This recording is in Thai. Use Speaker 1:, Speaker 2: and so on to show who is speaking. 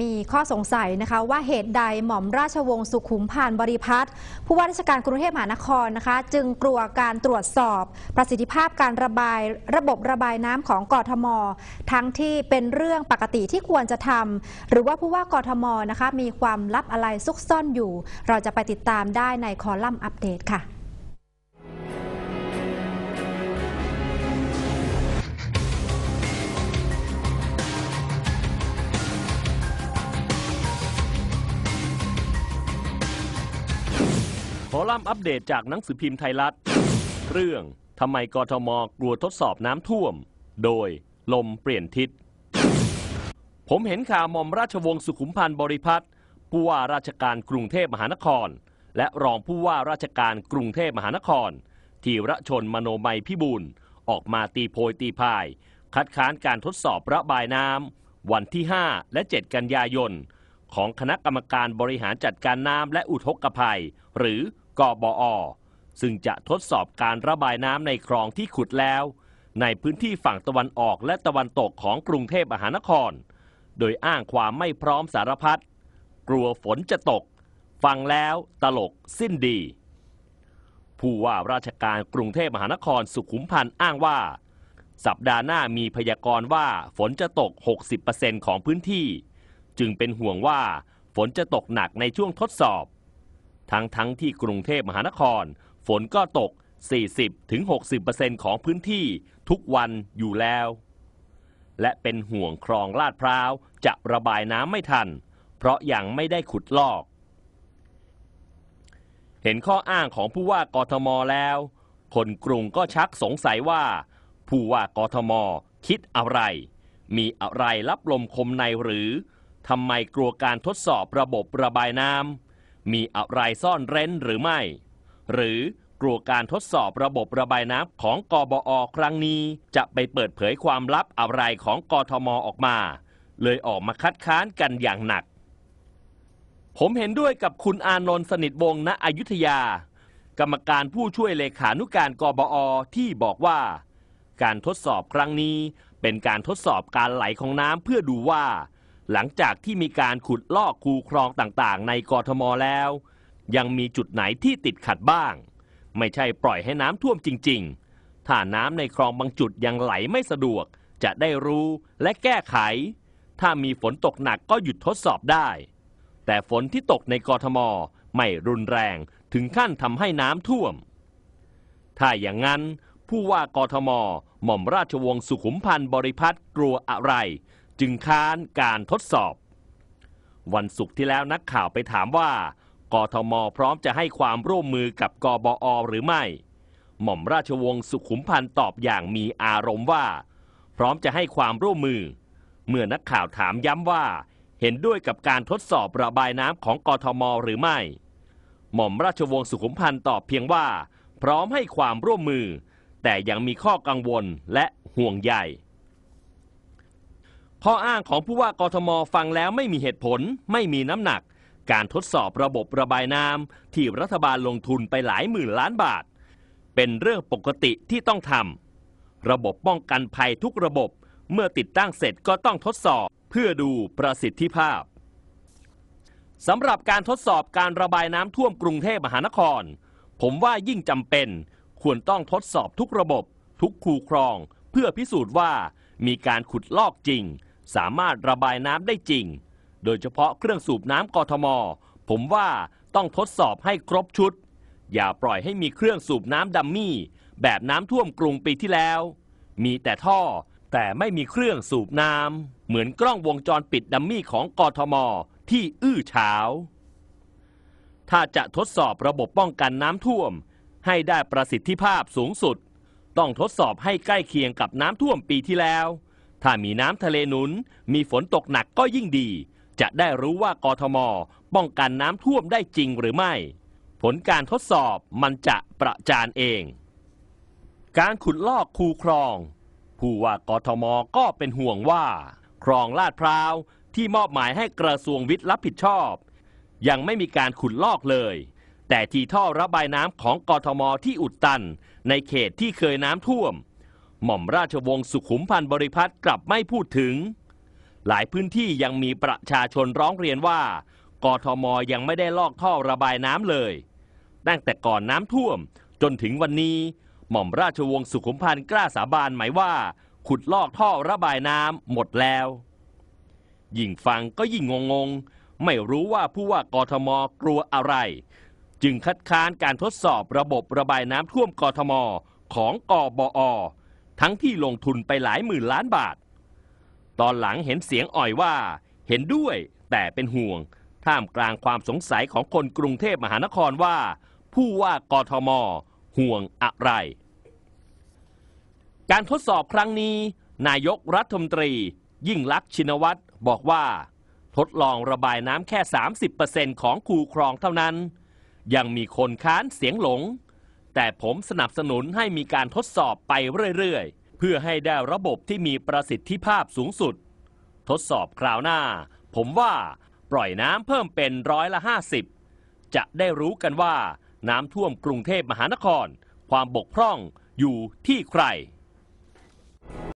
Speaker 1: มีข้อสงสัยนะคะว่าเหตุใดหม่อมราชวงศ์สุขุมพันธ์บริพัตรผู้ว่าราชการกรุงเทพมหานครนะคะ จึงกลัวการตรวจสอบประสิทธิภาพการระบายระบบระบายน้ำของกทม ทั้งที่เป็นเรื่องปกติที่ควรจะทำหรือว่าผู้ว่ากทมนะคะมีความลับอะไรซุกซ่อนอยู่ เราจะไปติดตามได้ในคอลัมน์อัปเดตค่ะ
Speaker 2: ขอลัมน์อัปเดตจากหนังสือพิมพ์ไทยรัฐ เรื่องทำไมกทมกลัวทดสอบน้ำท่วม โดยลมเปลี่ยนทิศ ผมเห็นข่าวหม่อมราชวงศ์สุขุมพันธ์บริพัตรผู้ว่าราชการกรุงเทพมหานคร และรองผู้ว่าราชการกรุงเทพมหานคร ทีระชนมโนมัยพิบูลออกมาตีโพยตีพาย คัดค้านการทดสอบระบายน้ำวันที่ 5 และ 7 กันยายน ของคณะกรรมการบริหารจัดการน้ำและอุทกภัย หรือ กบอ ซึ่งจะทดสอบการระบายน้ำในคลองที่ขุดแล้ว ในพื้นที่ฝั่งตะวันออกและตะวันตกของกรุงเทพมหานคร โดยอ้างความไม่พร้อมสารพัดกลัวฝนจะตก ฟังแล้วตลกสิ้นดี ผู้ว่าราชการกรุงเทพมหานครสุขุมพันธ์อ้างว่า สัปดาห์หน้ามีพยากรณ์ว่าฝนจะตก 60%ของพื้นที่ จึงเป็นห่วงว่าฝนจะตกหนักในช่วงทดสอบ ทั้งทั้งที่กรุงเทพมหานคร ฝนก็ตก 40-60%ของพื้นที่ทุกวันอยู่แล้ว และเป็นห่วงคลองลาดพร้าวจะระบายน้ำไม่ทัน เพราะยังไม่ได้ขุดลอก เห็นข้ออ้างของผู้ว่ากทมแล้ว คนกรุงก็ชักสงสัยว่า ผู้ว่ากทมคิดอะไร มีอะไรรับลมคมในหรือทำไมกลัวการทดสอบระบบระบายน้ำ มีอะไรซ่อนเร้นหรือไม่ หรือกลัวการทดสอบระบบระบายน้ำของกบอครั้งนี้ จะไปเปิดเผยความลับอะไรของกทมออกมา เลยออกมาคัดค้านกันอย่างหนัก ผมเห็นด้วยกับคุณอานนท์สนิทวงศ์ณอยุธยา กรรมการผู้ช่วยเลขานุการกบอที่บอกว่า การทดสอบครั้งนี้เป็นการทดสอบการไหลของน้ำเพื่อดูว่า หลังจากที่มีการขุดลอกคูคลองต่างๆ ในกรทมแล้ว ยังมีจุดไหนที่ติดขัดบ้าง ไม่ใช่ปล่อยให้น้ำท่วมจริง ๆ ถ้าน้ำในคลองบางจุดยังไหลไม่สะดวก จะได้รู้และแก้ไข ถ้ามีฝนตกหนักก็หยุดทดสอบได้ แต่ฝนที่ตกในกรทมไม่รุนแรงถึงขั้นทำให้น้ำท่วม ถ้าอย่างนั้นผู้ว่ากทม หม่อมราชวงศ์สุขุมพันธ์บริพัตรกลัวอะไร จึงค้านการทดสอบ วันศุกร์ที่แล้วนักข่าวไปถามว่ากทมพร้อมจะให้ความร่วมมือกับกบอหรือไม่ หม่อมราชวงศ์สุขุมพันธ์ตอบอย่างมีอารมณ์ว่า พร้อมจะให้ความร่วมมือ เมื่อนักข่าวถามย้ำว่า เห็นด้วยกับการทดสอบระบายน้ำของกทมหรือไม่ หม่อมราชวงศ์สุขุมพันธ์ตอบเพียงว่า พร้อมให้ความร่วมมือ แต่ยังมีข้อกังวลและห่วงใย ข้ออ้างของผู้ว่ากทมฟังแล้วไม่มีเหตุผล ไม่มีน้ำหนัก การทดสอบระบบระบายน้ำที่รัฐบาลลงทุนไปหลายหมื่นล้านบาท เป็นเรื่องปกติที่ต้องทำระบบป้องกันภัยทุกระบบเมื่อติดตั้งเสร็จก็ต้องทดสอบเพื่อดูประสิทธิภาพสำหรับการทดสอบการระบายน้ำท่วมกรุงเทพมหานคร ผมว่ายิ่งจำเป็น ควรต้องทดสอบทุกระบบ ทุกคูคลอง เพื่อพิสูจน์ว่ามีการขุดลอกจริง สามารถระบายน้ำได้จริง โดยเฉพาะเครื่องสูบน้ำกทม ผมว่าต้องทดสอบให้ครบชุด อย่าปล่อยให้มีเครื่องสูบน้ำดัมมี่ แบบน้ำท่วมกรุงปีที่แล้ว มีแต่ท่อแต่ไม่มีเครื่องสูบน้ำเหมือนกล้องวงจรปิดดัมมี่ของกทม ที่อื้อฉาว ถ้าจะทดสอบระบบป้องกันน้ำท่วม ให้ได้ประสิทธิภาพสูงสุด ต้องทดสอบให้ใกล้เคียงกับน้ำท่วมปีที่แล้ว ถ้ามีน้ำทะเลหนุน มีฝนตกหนักก็ยิ่งดี จะได้รู้ว่ากทม ป้องกันน้ำท่วมได้จริงหรือไม่ ผลการทดสอบมันจะประจานเอง การขุดลอกคูคลอง ผู้ว่ากทมก็เป็นห่วงว่า คลองลาดพร้าวที่มอบหมายให้กระทรวงวิทย์รับผิดชอบ ยังไม่มีการขุดลอกเลย แต่ที่ท่อระบายน้ำของกทมที่อุดตัน ในเขตที่เคยน้ำท่วม หม่อมราชวงศ์สุขุมพันธ์บริพัตรกลับไม่พูดถึง หลายพื้นที่ยังมีประชาชนร้องเรียนว่ากทมยังไม่ได้ลอกท่อระบายน้ำเลย ตั้งแต่ก่อนน้ำท่วมจนถึงวันนี้ หม่อมราชวงศ์สุขุมพันธ์กล้าสาบานหมายว่า ขุดลอกท่อระบายน้ำหมดแล้ว ยิ่งฟังก็ยิ่งงงๆ ไม่รู้ว่าผู้ว่ากทมกลัวอะไร จึงคัดค้านการทดสอบระบบระบายน้ำท่วมกทมของกบอ ทั้งที่ลงทุนไปหลายหมื่นล้านบาท ตอนหลังเห็นเสียงอ่อยว่า เห็นด้วยแต่เป็นห่วง ท่ามกลางความสงสัยของคนกรุงเทพมหานครว่า ผู้ว่ากทม ห่วงอะไร การทดสอบครั้งนี้ นายกรัฐมนตรี ยิ่งลักษณ์ชินวัตรบอกว่า ทดลองระบายน้ำแค่ 30%ของคูคลองเท่านั้น ยังมีคนค้านเสียงหลง แต่ผมสนับสนุนให้มีการทดสอบไปเรื่อยๆ เพื่อให้ได้ระบบที่มีประสิทธิภาพสูงสุด ทดสอบคราวหน้า ผมว่าปล่อยน้ำเพิ่มเป็นร้อยละ 50 จะได้รู้กันว่าน้ำท่วมกรุงเทพมหานคร ความบกพร่องอยู่ที่ใคร